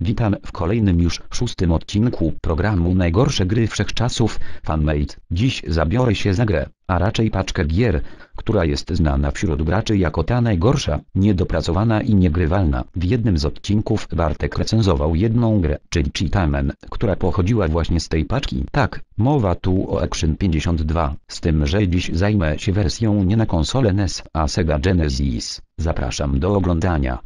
Witam w kolejnym już szóstym odcinku programu Najgorsze gry wszechczasów, Fanmate. Dziś zabiorę się za grę, a raczej paczkę gier, która jest znana wśród graczy jako ta najgorsza, niedopracowana i niegrywalna. W jednym z odcinków Bartek recenzował jedną grę, czyli Cheatamen, która pochodziła właśnie z tej paczki. Tak, mowa tu o Action 52, z tym że dziś zajmę się wersją nie na konsolę NES, a Sega Genesis. Zapraszam do oglądania.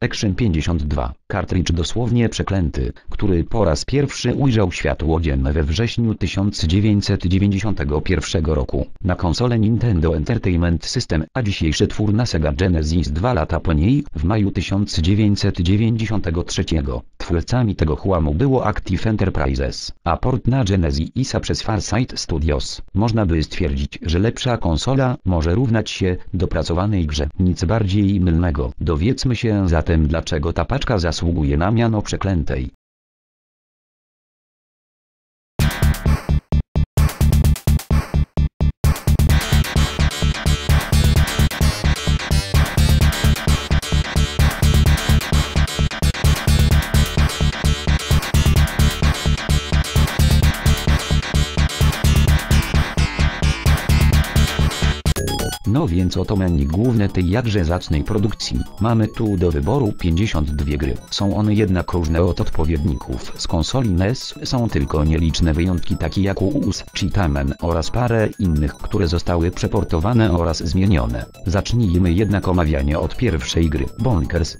Action 52, kartridż dosłownie przeklęty, który po raz pierwszy ujrzał światło dzienne we wrześniu 1991 roku na konsolę Nintendo Entertainment System, a dzisiejszy twór na Sega Genesis dwa lata po niej, w maju 1993. Twórcami tego chłamu było Active Enterprises, a port na Genesisa przez Farsight Studios. Można by stwierdzić, że lepsza konsola może równać się dopracowanej grze. Nic bardziej mylnego. Dowiedzmy się zatem dlaczego ta paczka zasługuje na miano przeklętej. Więc oto menu główne tej jakże zacnej produkcji. Mamy tu do wyboru 52 gry. Są one jednak różne od odpowiedników z konsoli NES. Są tylko nieliczne wyjątki takie jak US, Cheatamen oraz parę innych, które zostały przeportowane oraz zmienione. Zacznijmy jednak omawianie od pierwszej gry. Bonkers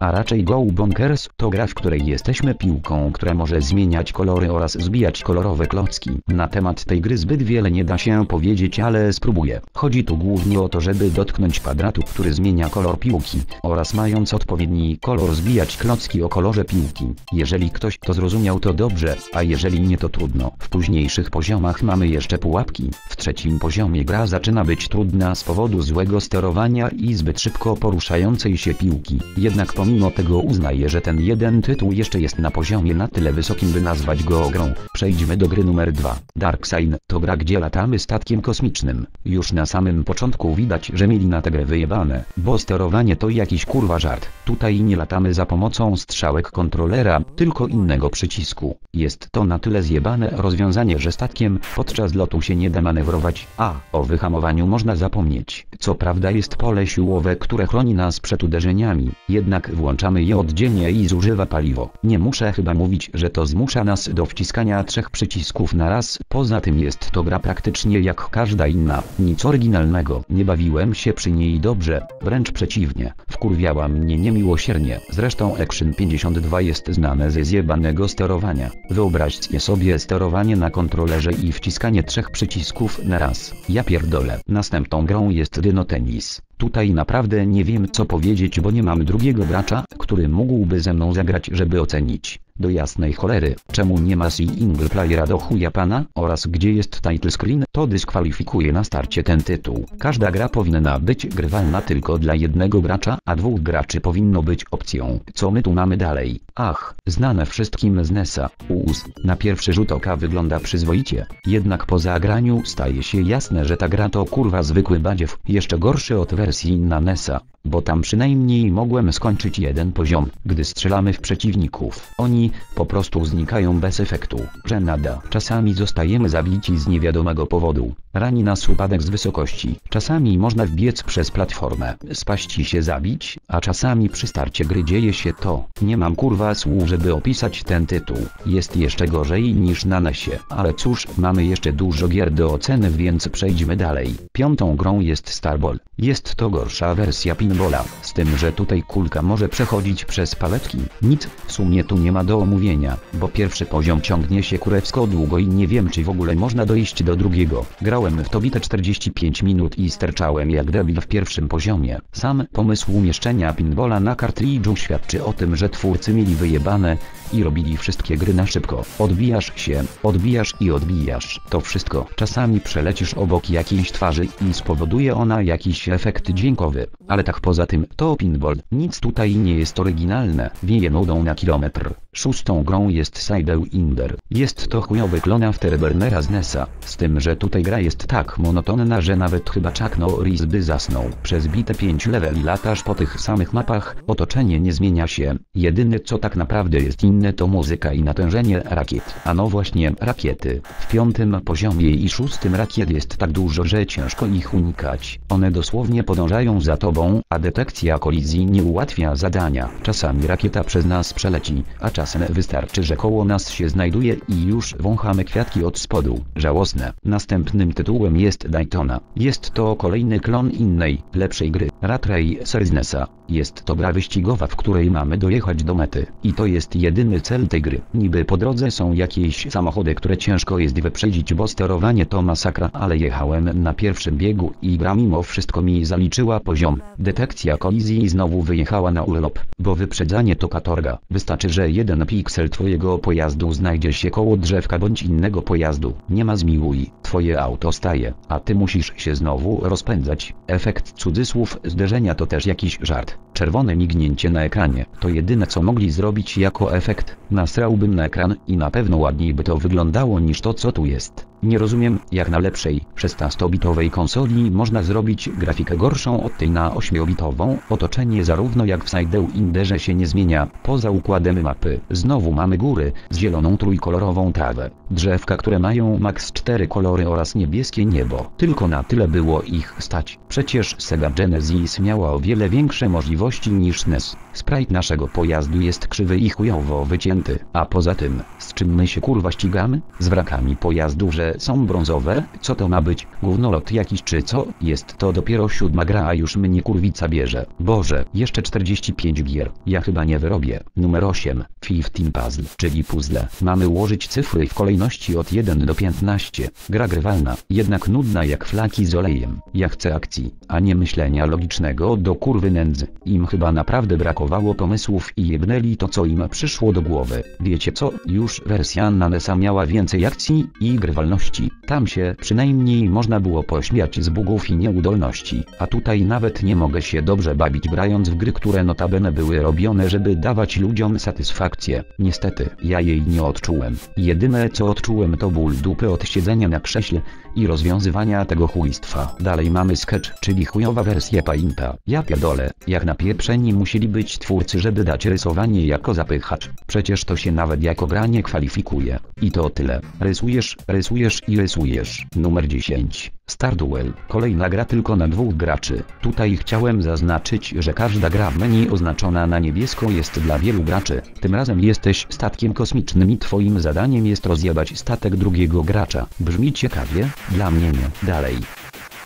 a raczej Go Bonkers to gra w której jesteśmy piłką, która może zmieniać kolory oraz zbijać kolorowe klocki. Na temat tej gry zbyt wiele nie da się powiedzieć, ale spróbuję. Chodzi tu głównie o to, żeby dotknąć kwadratu, który zmienia kolor piłki oraz mając odpowiedni kolor zbijać klocki o kolorze piłki. Jeżeli ktoś to zrozumiał to dobrze, a jeżeli nie to trudno. W późniejszych poziomach mamy jeszcze pułapki. W trzecim poziomie gra zaczyna być trudna z powodu złego sterowania i zbyt szybko poruszającej się piłki. Jednak pomimo tego uznaję, że ten jeden tytuł jeszcze jest na poziomie na tyle wysokim by nazwać go grą. Przejdźmy do gry numer 2. Dark Sign to gra gdzie latamy statkiem kosmicznym. Już na samym początku widać, że mieli na tę grę wyjebane, bo sterowanie to jakiś kurwa żart. Tutaj nie latamy za pomocą strzałek kontrolera, tylko innego przycisku. Jest to na tyle zjebane rozwiązanie, że statkiem podczas lotu się nie da manewrować, a o wyhamowaniu można zapomnieć. Co prawda jest pole siłowe, które chroni nas przed uderzeniami, jednak włączamy je oddzielnie i zużywa paliwo. Nie muszę chyba mówić, że to zmusza nas do wciskania trzech przycisków na raz, poza tym jest to gra praktycznie jak każda inna, nic oryginalnego. Nie bawiłem się przy niej dobrze, wręcz przeciwnie, wkurwiała mnie niemiłosiernie. Zresztą Action 52 jest znane ze zjebanego sterowania. Wyobraźcie sobie sterowanie na kontrolerze i wciskanie trzech przycisków na raz. Ja pierdolę. Następną grą jest Dyno Tennis. Tutaj naprawdę nie wiem co powiedzieć, bo nie mam drugiego gracza, który mógłby ze mną zagrać, żeby ocenić. Do jasnej cholery, czemu nie ma single playera do chuja pana, oraz gdzie jest title screen, to dyskwalifikuje na starcie ten tytuł. Każda gra powinna być grywalna tylko dla jednego gracza, a dwóch graczy powinno być opcją. Co my tu mamy dalej? Ach, znane wszystkim z NESa. US. Na pierwszy rzut oka wygląda przyzwoicie, jednak po zagraniu staje się jasne, że ta gra to kurwa zwykły badziew, jeszcze gorszy od wersji na NESa bo tam przynajmniej mogłem skończyć jeden poziom, gdy strzelamy w przeciwników. Oni po prostu znikają bez efektu, że nada. Czasami zostajemy zabici z niewiadomego powodu. Rani nas upadek z wysokości. Czasami można wbiec przez platformę, spaść i się zabić, a czasami przy starcie gry dzieje się to. Nie mam kurwa słów, żeby opisać ten tytuł. Jest jeszcze gorzej niż na nesie, ale cóż, mamy jeszcze dużo gier do oceny, więc przejdźmy dalej. Piątą grą jest Starball. Jest to gorsza wersja pinballa, z tym, że tutaj kulka może przechodzić przez paletki. Nic w sumie tu nie ma do omówienia, bo pierwszy poziom ciągnie się kurewsko długo i nie wiem czy w ogóle można dojść do drugiego. Grałem w to bite 45 minut i sterczałem jak debil w pierwszym poziomie. Sam pomysł umieszczenia pinbola na kartridżu świadczy o tym, że twórcy mieli wyjebane i robili wszystkie gry na szybko. Odbijasz się, odbijasz i odbijasz. To wszystko. Czasami przelecisz obok jakiejś twarzy i spowoduje ona jakiś efekt dźwiękowy. Ale tak poza tym, to pinball. Nic tutaj nie jest oryginalne. Wieje nudą na kilometr. Szóstą grą jest Sidewinder. Jest to chujowy klon Afterburnera z NESa. Z tym, że tutaj gra jest tak monotonna, że nawet chyba Chuck Norris by zasnął. Przez bite 5 leveli latasz po tych samych mapach, otoczenie nie zmienia się. Jedyne co tak naprawdę jest inne to muzyka i natężenie rakiet. A no właśnie, rakiety. W piątym poziomie i szóstym rakiet jest tak dużo, że ciężko ich unikać. One dosłownie podążają za tobą, a detekcja kolizji nie ułatwia zadania. Czasami rakieta przez nas przeleci, a czasem wystarczy, że koło nas się znajduje i już wąchamy kwiatki od spodu. Żałosne. Następnym tytułem jest Daytona. Jest to kolejny klon innej, lepszej gry. Rat Racer z NESa. Jest to gra wyścigowa, w której mamy dojechać do mety. I to jest jedyny cel tej gry. Niby po drodze są jakieś samochody, które ciężko jest wyprzedzić, bo sterowanie to masakra, ale jechałem na pierwszym biegu i gra mimo wszystko mi zaliczyła poziom. Detekcja kolizji znowu wyjechała na urlop, bo wyprzedzanie to katorga. Wystarczy, że jeden piksel twojego pojazdu znajdzie się koło drzewka bądź innego pojazdu. Nie ma zmiłuj, twoje auto staje, a ty musisz się znowu rozpędzać. Efekt cudzysłów zderzenia to też jakiś żart. Czerwone mignięcie na ekranie to jedyne co mogli zrobić jako efekt. Nasrałbym na ekran i na pewno ładniej by to wyglądało niż to co tu jest. Nie rozumiem, jak na lepszej, 16-bitowej konsoli można zrobić grafikę gorszą od tej na 8-bitową. Otoczenie zarówno jak w Sidewinderze się nie zmienia, poza układem mapy. Znowu mamy góry, z zieloną trójkolorową trawę, drzewka, które mają max 4 kolory oraz niebieskie niebo. Tylko na tyle było ich stać. Przecież Sega Genesis miała o wiele większe możliwości niż NES. Sprite naszego pojazdu jest krzywy i chujowo wycięty. A poza tym, z czym my się kurwa ścigamy? Z wrakami pojazdu, że są brązowe? Co to ma być? Gównolot jakiś czy co? Jest to dopiero siódma gra, a już mnie kurwica bierze. Boże, jeszcze 45 gier. Ja chyba nie wyrobię. Numer 8. 15 Puzzle, czyli puzzle. Mamy ułożyć cyfry w kolejności od 1 do 15. Gra grywalna, jednak nudna jak flaki z olejem. Ja chcę akcji, a nie myślenia logicznego do kurwy nędzy. Im chyba naprawdę brakowało pomysłów i jebnęli to co im przyszło do głowy. Wiecie co? Już wersja na NESa miała więcej akcji i grywalności. Tam się przynajmniej można było pośmiać z bugów i nieudolności. A tutaj nawet nie mogę się dobrze bawić grając w gry, które notabene były robione, żeby dawać ludziom satysfakcję. Niestety, ja jej nie odczułem. Jedyne co odczułem to ból dupy od siedzenia na krześle i rozwiązywania tego chujstwa. Dalej mamy sketch, czyli chujowa wersja Painta. Ja pierdolę, jak napieprzeni musieli być twórcy, żeby dać rysowanie jako zapychacz. Przecież to się nawet jako gra nie kwalifikuje. I to tyle. Rysujesz, rysujesz i rysujesz. Numer 10. Starduel. Kolejna gra tylko na dwóch graczy. Tutaj chciałem zaznaczyć, że każda gra w menu oznaczona na niebiesko jest dla wielu graczy. Tym razem jesteś statkiem kosmicznym i twoim zadaniem jest rozjebać statek drugiego gracza. Brzmi ciekawie? Dla mnie nie. Dalej.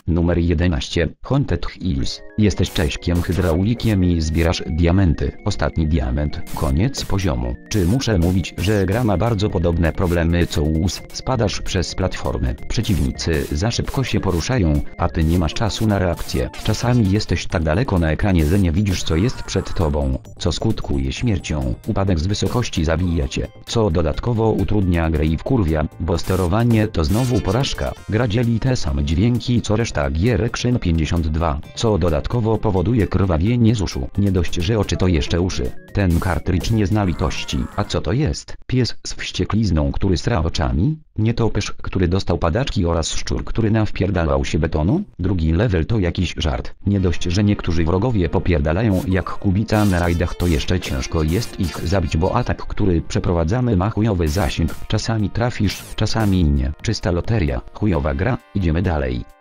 Numer 11. Haunted Hills. Jesteś cześkiem hydraulikiem i zbierasz diamenty. Ostatni diament. Koniec poziomu. Czy muszę mówić, że gra ma bardzo podobne problemy co łus? Spadasz przez platformy. Przeciwnicy za szybko się poruszają, a ty nie masz czasu na reakcję. Czasami jesteś tak daleko na ekranie, że nie widzisz co jest przed tobą, co skutkuje śmiercią. Upadek z wysokości zabija cię, co dodatkowo utrudnia grę i wkurwia, bo sterowanie to znowu porażka. Gra dzieli te same dźwięki co reszta gier Action 52, co dodatkowo powoduje krwawienie z uszu. Nie dość, że oczy to jeszcze uszy. Ten kartridż nie zna litości. A co to jest? Pies z wścieklizną, który sra oczami? Nietoperz, który dostał padaczki oraz szczur, który nawpierdalał się betonu? Drugi level to jakiś żart. Nie dość, że niektórzy wrogowie popierdalają jak kubica na rajdach to jeszcze ciężko jest ich zabić, bo atak, który przeprowadzamy ma chujowy zasięg. Czasami trafisz, czasami nie. Czysta loteria, chujowa gra, idziemy dalej.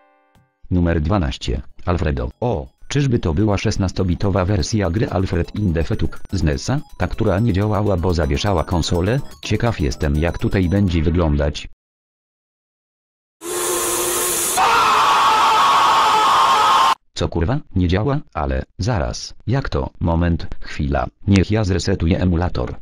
Numer 12. Alfredo. O, czyżby to była 16-bitowa wersja gry Alfred in the Fetuk z NESa? Ta, która nie działała, bo zawieszała konsolę? Ciekaw jestem jak tutaj będzie wyglądać. Co kurwa? Nie działa? Ale, zaraz, jak to? Moment, chwila, niech ja zresetuję emulator.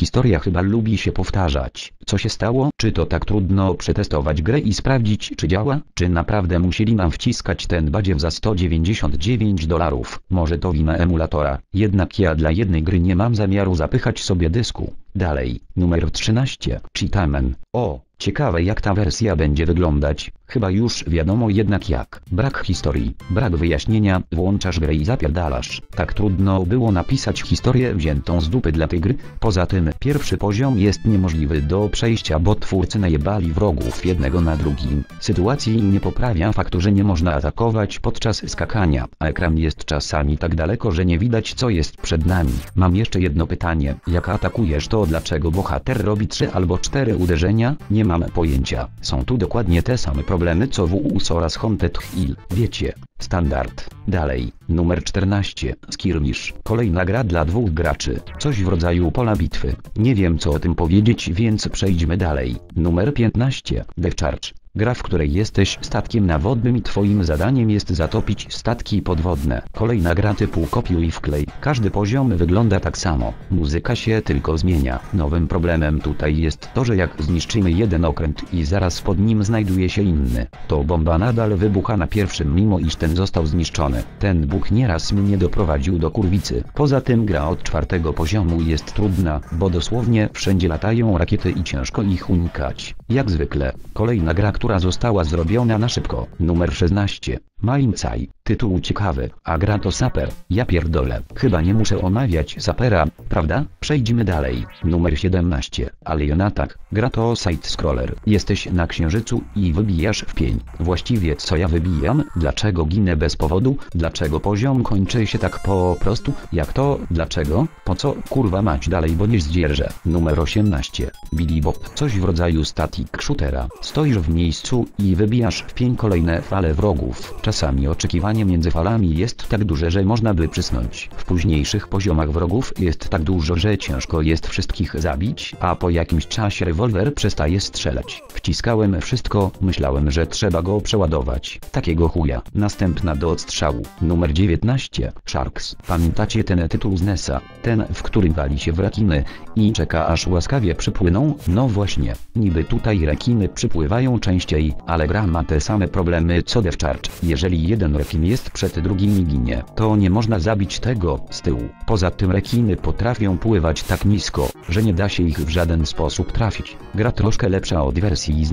Historia chyba lubi się powtarzać. Co się stało? Czy to tak trudno przetestować grę i sprawdzić czy działa? Czy naprawdę musieli nam wciskać ten badziew za 199 dolarów? Może to wina emulatora. Jednak ja dla jednej gry nie mam zamiaru zapychać sobie dysku. Dalej, numer 13, Cheatamen. O, ciekawe jak ta wersja będzie wyglądać. Chyba już wiadomo jednak jak. Brak historii, brak wyjaśnienia, włączasz grę i zapierdalasz. Tak trudno było napisać historię wziętą z dupy dla tej gry. Poza tym pierwszy poziom jest niemożliwy do przejścia, bo twórcy najebali wrogów jednego na drugim. Sytuacji nie poprawia faktu, że nie można atakować podczas skakania, a ekran jest czasami tak daleko, że nie widać co jest przed nami. Mam jeszcze jedno pytanie. Jak atakujesz to dlaczego bohater robi 3 albo 4 uderzenia? Nie mam pojęcia. Są tu dokładnie te same problemy co w US oraz Haunted Hill. Wiecie, standard. Dalej, numer 14, Skirmish. Kolejna gra dla dwóch graczy. Coś w rodzaju pola bitwy. Nie wiem co o tym powiedzieć, więc przejdźmy dalej. Numer 15, Death Charge. Gra, w której jesteś statkiem nawodnym i twoim zadaniem jest zatopić statki podwodne. Kolejna gra typu kopiuj wklej. Każdy poziom wygląda tak samo. Muzyka się tylko zmienia. Nowym problemem tutaj jest to, że jak zniszczymy jeden okręt i zaraz pod nim znajduje się inny, to bomba nadal wybucha na pierwszym mimo iż ten został zniszczony. Ten buch nieraz mnie doprowadził do kurwicy. Poza tym gra od czwartego poziomu jest trudna, bo dosłownie wszędzie latają rakiety i ciężko ich unikać. Jak zwykle, kolejna gra, która została zrobiona na szybko. Numer 16. Mindcaj. Tytuł ciekawy, a gra to saper. Ja pierdolę. Chyba nie muszę omawiać sapera, prawda? Przejdźmy dalej. Numer 17. Alien Attack. Gra to side-scroller. Jesteś na księżycu i wybijasz w pień. Właściwie co ja wybijam? Dlaczego ginę bez powodu? Dlaczego poziom kończy się tak po prostu? Jak to? Dlaczego? Po co? Kurwa mać dalej bo nie zdzierżę. Numer 18. Billy Bob. Coś w rodzaju static shootera. Stoisz w miejscu i wybijasz w pień kolejne fale wrogów. Czasami oczekiwanie między falami jest tak duże, że można by przysnąć. W późniejszych poziomach wrogów jest tak dużo, że ciężko jest wszystkich zabić, a po jakimś czasie rewolwer przestaje strzelać. Wciskałem wszystko, myślałem, że trzeba go przeładować. Takiego chuja. Następna do odstrzału. Numer 19. Sharks. Pamiętacie ten tytuł z NESa? Ten, w którym wali się w rekiny i czeka aż łaskawie przypłyną? No właśnie. Niby tutaj rekiny przypływają częściej, ale gra ma te same problemy co Death Charge. Jeden rekin jest przed drugim i ginie, to nie można zabić tego z tyłu. Poza tym rekiny potrafią pływać tak nisko, że nie da się ich w żaden sposób trafić. Gra troszkę lepsza od wersji z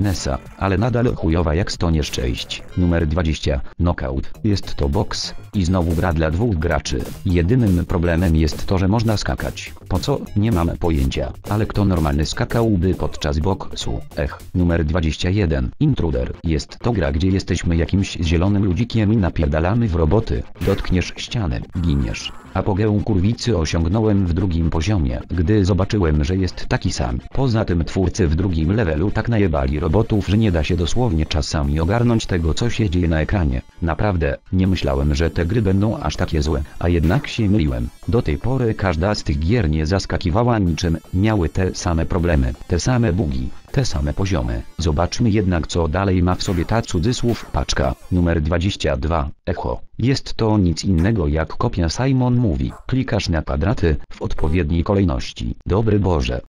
ale nadal chujowa jak sto nieszczęść. Numer 20. Knockout. Jest to boks. I znowu gra dla dwóch graczy. Jedynym problemem jest to, że można skakać. Po co? Nie mamy pojęcia. Ale kto normalny skakałby podczas boksu? Ech. Numer 21. Intruder. Jest to gra gdzie jesteśmy jakimś zielonym ludzikiem i napierdalamy w roboty. Dotkniesz ściany, giniesz. Apogeum kurwicy osiągnąłem w drugim poziomie, gdy zobaczyłem, że jest taki sam. Poza tym twórcy w drugim levelu tak najebali robotów, że nie da się dosłownie czasami ogarnąć tego co się dzieje na ekranie. Naprawdę, nie myślałem, że te gry będą aż takie złe, a jednak się myliłem. Do tej pory każda z tych gier nie zaskakiwała niczym, miały te same problemy, te same bugi, te same poziomy. Zobaczmy jednak co dalej ma w sobie ta cudzysłów paczka. Numer 22. Echo. Jest to nic innego jak kopia Simon mówi. Klikasz na kwadraty w odpowiedniej kolejności. Dobry Boże.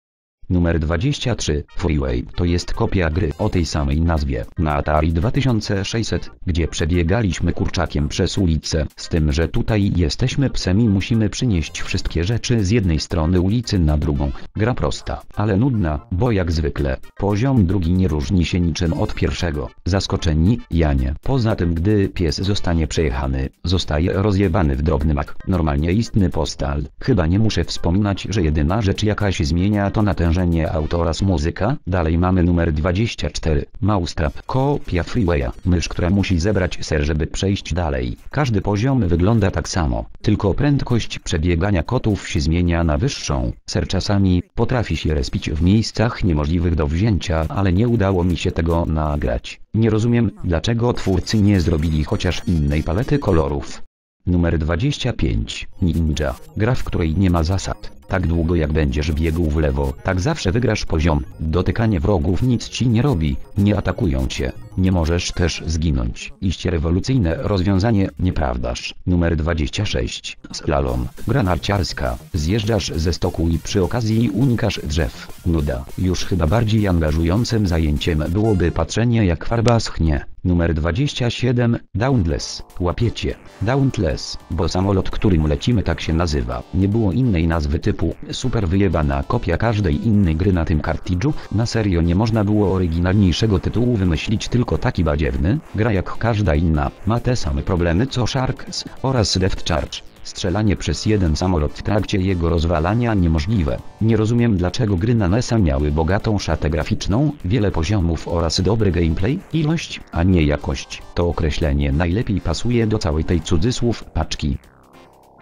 Numer 23, Freeway, to jest kopia gry o tej samej nazwie, na Atari 2600, gdzie przebiegaliśmy kurczakiem przez ulicę, z tym, że tutaj jesteśmy psem i musimy przynieść wszystkie rzeczy z jednej strony ulicy na drugą. Gra prosta, ale nudna, bo jak zwykle, poziom drugi nie różni się niczym od pierwszego. Zaskoczeni, Janie. Poza tym, gdy pies zostanie przejechany, zostaje rozjebany w drobny mak. Normalnie istny postal. Chyba nie muszę wspominać, że jedyna rzecz jaka się zmienia to natężenie auto oraz muzyka. Dalej mamy numer 24. Mousetrap. Kopia Freewaya. Mysz, która musi zebrać ser, żeby przejść dalej. Każdy poziom wygląda tak samo, tylko prędkość przebiegania kotów się zmienia na wyższą. Ser czasami potrafi się respić w miejscach niemożliwych do wzięcia, ale nie udało mi się tego nagrać. Nie rozumiem, dlaczego twórcy nie zrobili chociaż innej palety kolorów. Numer 25. Ninja. Gra, w której nie ma zasad. Tak długo jak będziesz biegł w lewo, tak zawsze wygrasz poziom. Dotykanie wrogów nic ci nie robi, nie atakują cię. Nie możesz też zginąć. Iście rewolucyjne rozwiązanie, nieprawdaż? Numer 26. Slalom. Gra narciarska. Zjeżdżasz ze stoku i przy okazji unikasz drzew. Nuda. Już chyba bardziej angażującym zajęciem byłoby patrzenie jak farba schnie. Numer 27. Dauntless. Łapiecie. Dauntless, bo samolot którym lecimy tak się nazywa. Nie było innej nazwy typu super wyjebana kopia każdej innej gry na tym kartridżu. Na serio nie można było oryginalniejszego tytułu wymyślić tylko taki badziewny. Gra jak każda inna. Ma te same problemy co Sharks oraz Deft Charge. Strzelanie przez jeden samolot w trakcie jego rozwalania niemożliwe. Nie rozumiem dlaczego gry na NESa miały bogatą szatę graficzną, wiele poziomów oraz dobry gameplay, ilość, a nie jakość. To określenie najlepiej pasuje do całej tej cudzysłów paczki.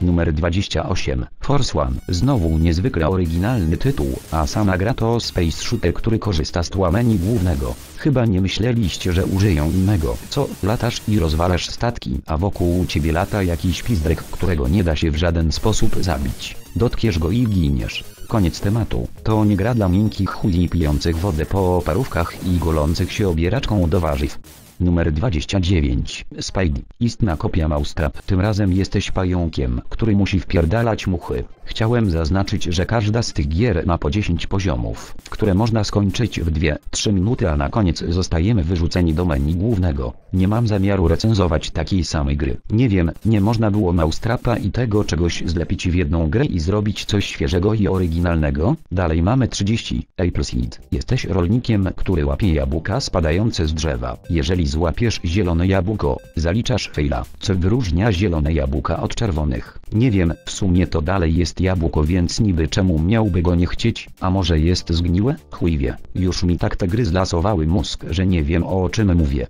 Numer 28, Force One. Znowu niezwykle oryginalny tytuł, a sama gra to Space Shooter, który korzysta z tłameni głównego. Chyba nie myśleliście, że użyją innego. Co, latasz i rozwalasz statki, a wokół ciebie lata jakiś pizdrek, którego nie da się w żaden sposób zabić. Dotkniesz go i giniesz. Koniec tematu. To nie gra dla miękkich chudzi pijących wodę po parówkach i golących się obieraczką do warzyw. Numer 29. Spidey. Istna kopia Maustrap. Tym razem jesteś pająkiem, który musi wpierdalać muchy. Chciałem zaznaczyć, że każda z tych gier ma po 10 poziomów, które można skończyć w 2-3 minuty, a na koniec zostajemy wyrzuceni do menu głównego. Nie mam zamiaru recenzować takiej samej gry. Nie wiem, nie można było Maustrapa i tego czegoś zlepić w jedną grę i zrobić coś świeżego i oryginalnego? Dalej mamy 30. Appleseed. Jesteś rolnikiem, który łapie jabłka spadające z drzewa. Jeżeli złapiesz zielone jabłko, zaliczasz faila, co wyróżnia zielone jabłka od czerwonych. Nie wiem, w sumie to dalej jest jabłko więc niby czemu miałby go nie chcieć, a może jest zgniłe? Chuj wie. Już mi tak te gry zlasowały mózg, że nie wiem o czym mówię.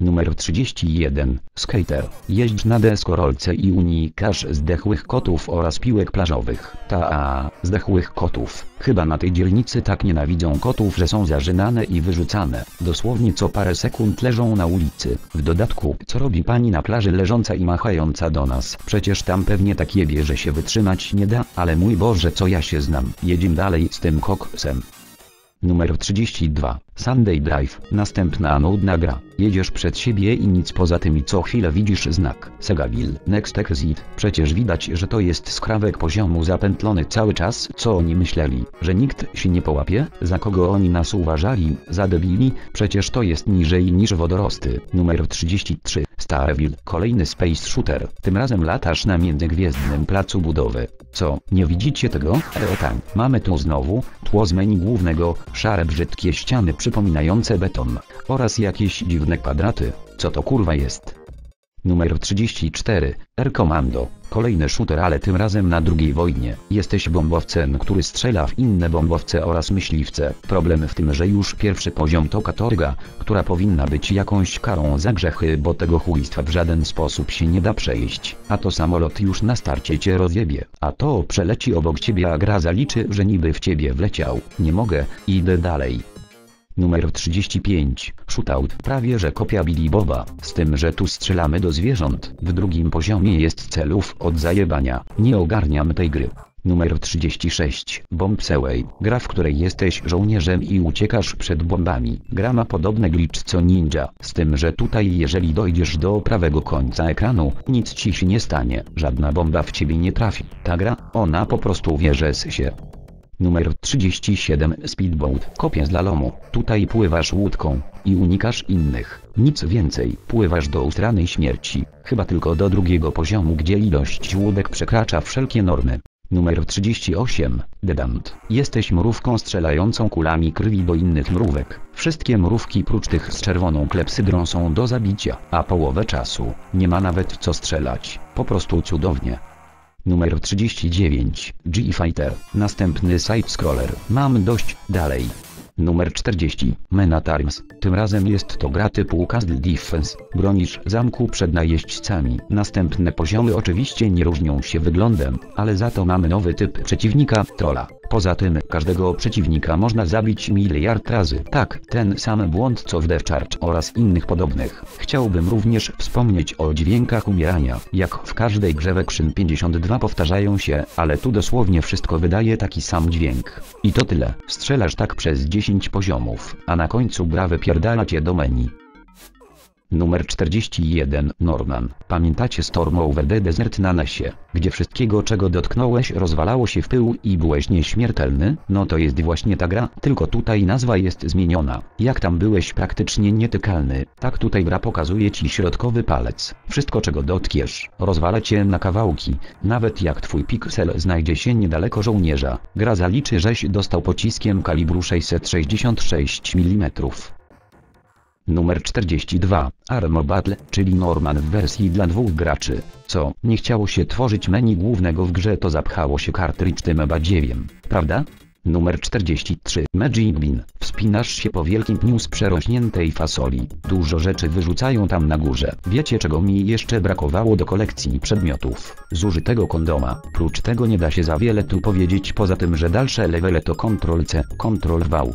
Numer 31. Skater. Jeźdź na deskorolce i unikasz zdechłych kotów oraz piłek plażowych. Ta zdechłych kotów. Chyba na tej dzielnicy tak nienawidzą kotów, że są zażynane i wyrzucane. Dosłownie co parę sekund leżą na ulicy. W dodatku, co robi pani na plaży leżąca i machająca do nas? Przecież tam pewnie tak jebie, że się wytrzymać nie da, ale mój Boże co ja się znam. Jedziemy dalej z tym koksem. Numer 32. Sunday Drive. Następna nudna gra. Jedziesz przed siebie i nic poza tym i co chwilę widzisz znak. Segaville. Next Exit. Przecież widać, że to jest skrawek poziomu zapętlony cały czas. Co oni myśleli? Że nikt się nie połapie? Za kogo oni nas uważali? Za debili? Przecież to jest niżej niż wodorosty. Numer 33. Starville. Kolejny space shooter. Tym razem latasz na międzygwiezdnym placu budowy. Co, nie widzicie tego? E tam. Mamy tu znowu, tło z menu głównego, szare brzydkie ściany przypominające beton. Oraz jakieś dziwne kwadraty. Co to kurwa jest? Numer 34. Air Commando. Kolejny shooter, ale tym razem na drugiej wojnie. Jesteś bombowcem, który strzela w inne bombowce oraz myśliwce. Problem w tym, że już pierwszy poziom to katorga, która powinna być jakąś karą za grzechy, bo tego chujstwa w żaden sposób się nie da przejść. A to samolot już na starcie cię rozjebie. A to przeleci obok ciebie, a gra zaliczy, że niby w ciebie wleciał. Nie mogę, idę dalej. Numer 35. Shootout. Prawie że kopia Billy Boba, z tym że tu strzelamy do zwierząt. W drugim poziomie jest celów od zajebania. Nie ogarniam tej gry. Numer 36. Bomb Away. Gra w której jesteś żołnierzem i uciekasz przed bombami. Gra ma podobny glitch co Ninja, z tym że tutaj jeżeli dojdziesz do prawego końca ekranu, nic ci się nie stanie. Żadna bomba w ciebie nie trafi. Ta gra, ona po prostu wierzy się. Numer 37 Speedboat. Kopia z lalomu. Tutaj pływasz łódką i unikasz innych. Nic więcej. Pływasz do ustranej śmierci. Chyba tylko do drugiego poziomu, gdzie ilość łódek przekracza wszelkie normy. Numer 38. Dedant. Jesteś mrówką strzelającą kulami krwi do innych mrówek. Wszystkie mrówki prócz tych z czerwoną klepsydrą są do zabicia, a połowę czasu nie ma nawet co strzelać. Po prostu cudownie. Numer 39. G-Fighter. Następny side-scroller. Mam dość, dalej. Numer 40. Menatarms. Tym razem jest to gra typu Castle Defense. Bronisz zamku przed najeźdźcami. Następne poziomy oczywiście nie różnią się wyglądem, ale za to mamy nowy typ przeciwnika, trolla. Poza tym, każdego przeciwnika można zabić miliard razy. Tak, ten sam błąd co w Death Charge oraz innych podobnych. Chciałbym również wspomnieć o dźwiękach umierania. Jak w każdej grze Wekshin 52 powtarzają się, ale tu dosłownie wszystko wydaje taki sam dźwięk. I to tyle. Strzelasz tak przez 10 poziomów, a na końcu gra wypierdala cię do menu. Numer 41, Norman. Pamiętacie Storm Over the Desert na Nesie, gdzie wszystkiego czego dotknąłeś rozwalało się w pył i byłeś nieśmiertelny? No to jest właśnie ta gra, tylko tutaj nazwa jest zmieniona. Jak tam byłeś praktycznie nietykalny, tak tutaj gra pokazuje ci środkowy palec. Wszystko czego dotkniesz, rozwala cię na kawałki, nawet jak twój piksel znajdzie się niedaleko żołnierza. Gra zaliczy żeś dostał pociskiem kalibru 666 mm. Numer 42, Armor Battle, czyli Norman w wersji dla dwóch graczy. Co, nie chciało się tworzyć menu głównego w grze to zapchało się kartridż tym badziewiem, prawda? Numer 43, Magic Bean. Wspinasz się po wielkim pniu z przerośniętej fasoli. Dużo rzeczy wyrzucają tam na górze. Wiecie czego mi jeszcze brakowało do kolekcji przedmiotów? Zużytego kondoma. Prócz tego nie da się za wiele tu powiedzieć poza tym, że dalsze levele to Ctrl-C, Ctrl-V.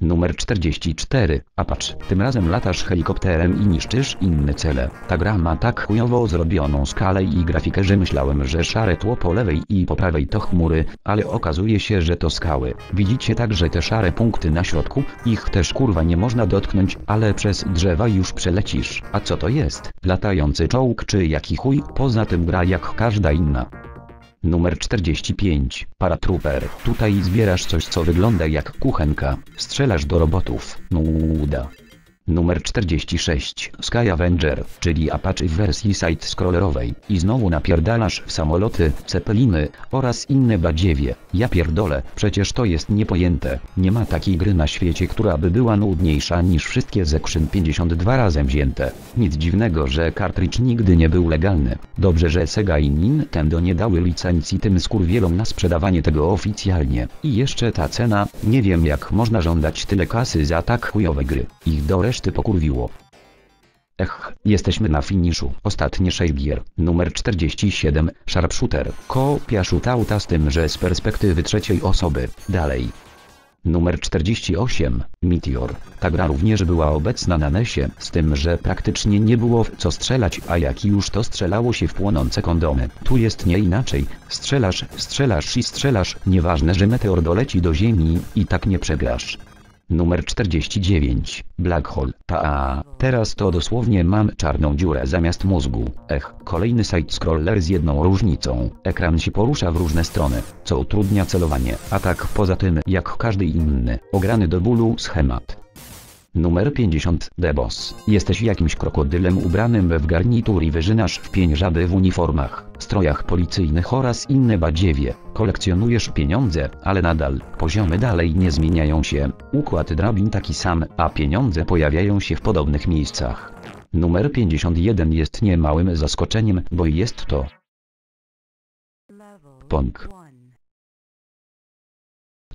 Numer 44, a patrz, tym razem latasz helikopterem i niszczysz inne cele. Ta gra ma tak chujowo zrobioną skalę i grafikę, że myślałem, że szare tło po lewej i po prawej to chmury, ale okazuje się, że to skały. Widzicie także te szare punkty na środku? Ich też kurwa nie można dotknąć, ale przez drzewa już przelecisz. A co to jest? Latający czołg czy jaki chuj? Poza tym gra jak każda inna. Numer 45, Paratrooper. Tutaj zbierasz coś co wygląda jak kuchenka. Strzelasz do robotów. Nuda. Numer 46, Sky Avenger, czyli Apache w wersji side-scrollerowej. I znowu napierdalasz w samoloty, cepeliny oraz inne badziewie. Ja pierdolę, przecież to jest niepojęte. Nie ma takiej gry na świecie, która by była nudniejsza niż wszystkie Zekszyn 52 razem wzięte. Nic dziwnego, że kartridż nigdy nie był legalny. Dobrze, że Sega i Nintendo nie dały licencji tym skurwielom na sprzedawanie tego oficjalnie. I jeszcze ta cena, nie wiem jak można żądać tyle kasy za tak chujowe gry. Ich do reszty pokurwiło. Ech, jesteśmy na finiszu. Ostatnie 6 gier. Numer 47, Sharpshooter. Kopia shootouta z tym, że z perspektywy trzeciej osoby. Dalej. Numer 48, Meteor. Ta gra również była obecna na NESie, z tym, że praktycznie nie było w co strzelać, a jak już to strzelało się w płonące kondomy. Tu jest nie inaczej. Strzelasz, strzelasz i strzelasz, nieważne, że meteor doleci do ziemi, i tak nie przegrasz. Numer 49, Black Hole. Ta, teraz to dosłownie mam czarną dziurę zamiast mózgu. Ech, kolejny side-scroller z jedną różnicą. Ekran się porusza w różne strony, co utrudnia celowanie, a tak poza tym jak każdy inny, ograny do bólu schemat. Numer 50, The Boss. Jesteś jakimś krokodylem ubranym w garnitur i wyżynasz w pień żaby w uniformach, strojach policyjnych oraz inne badziewie. Kolekcjonujesz pieniądze, ale nadal, poziomy dalej nie zmieniają się. Układ drabin taki sam, a pieniądze pojawiają się w podobnych miejscach. Numer 51 jest niemałym zaskoczeniem, bo jest to Pong.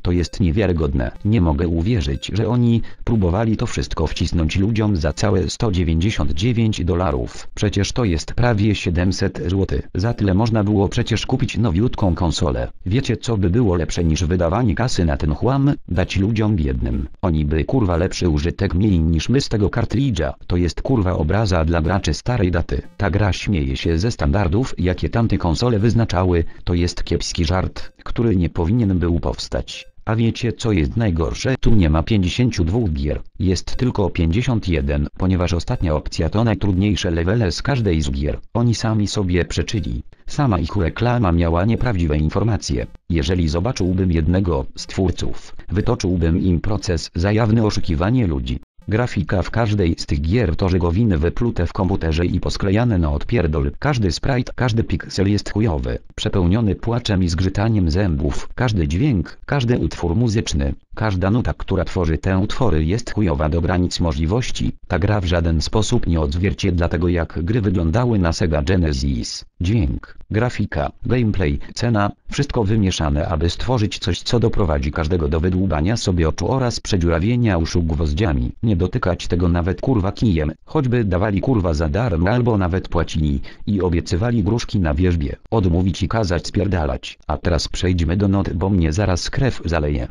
To jest niewiarygodne. Nie mogę uwierzyć, że oni próbowali to wszystko wcisnąć ludziom za całe 199 dolarów. Przecież to jest prawie 700 zł. Za tyle można było przecież kupić nowiutką konsolę. Wiecie co by było lepsze niż wydawanie kasy na ten chłam? Dać ludziom biednym. Oni by kurwa lepszy użytek mieli niż my z tego kartridża. To jest kurwa obraza dla graczy starej daty. Ta gra śmieje się ze standardów jakie tamte konsole wyznaczały. To jest kiepski żart, który nie powinien był powstać. A wiecie co jest najgorsze? Tu nie ma 52 gier, jest tylko 51, ponieważ ostatnia opcja to najtrudniejsze levele z każdej z gier. Oni sami sobie przeczyli. Sama ich reklama miała nieprawdziwe informacje. Jeżeli zobaczyłbym jednego z twórców, wytoczyłbym im proces za jawne oszukiwanie ludzi. Grafika w każdej z tych gier to żegowiny wyplute w komputerze i posklejane na odpierdol. Każdy sprite, każdy piksel jest chujowy, przepełniony płaczem i zgrzytaniem zębów. Każdy dźwięk, każdy utwór muzyczny, Każda nuta, która tworzy te utwory jest chujowa do granic możliwości. Ta gra w żaden sposób nie odzwierciedla tego jak gry wyglądały na Sega Genesis. Dźwięk, grafika, gameplay, cena, wszystko wymieszane aby stworzyć coś co doprowadzi każdego do wydłubania sobie oczu oraz przedziurawienia uszu gwoździami. Nie dotykać tego nawet kurwa kijem, choćby dawali kurwa za darmo albo nawet płacili i obiecywali gruszki na wierzbie. Odmówić i kazać spierdalać. A teraz przejdźmy do not bo mnie zaraz krew zaleje.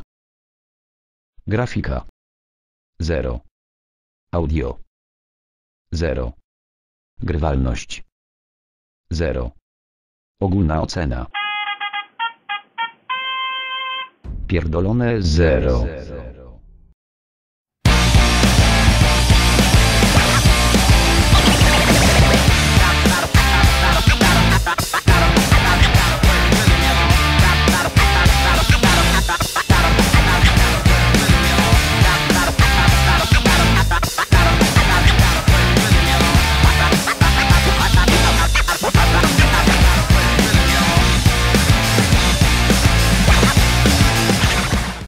Grafika 0. Audio 0. Grywalność 0. Ogólna ocena Pierdolone 0.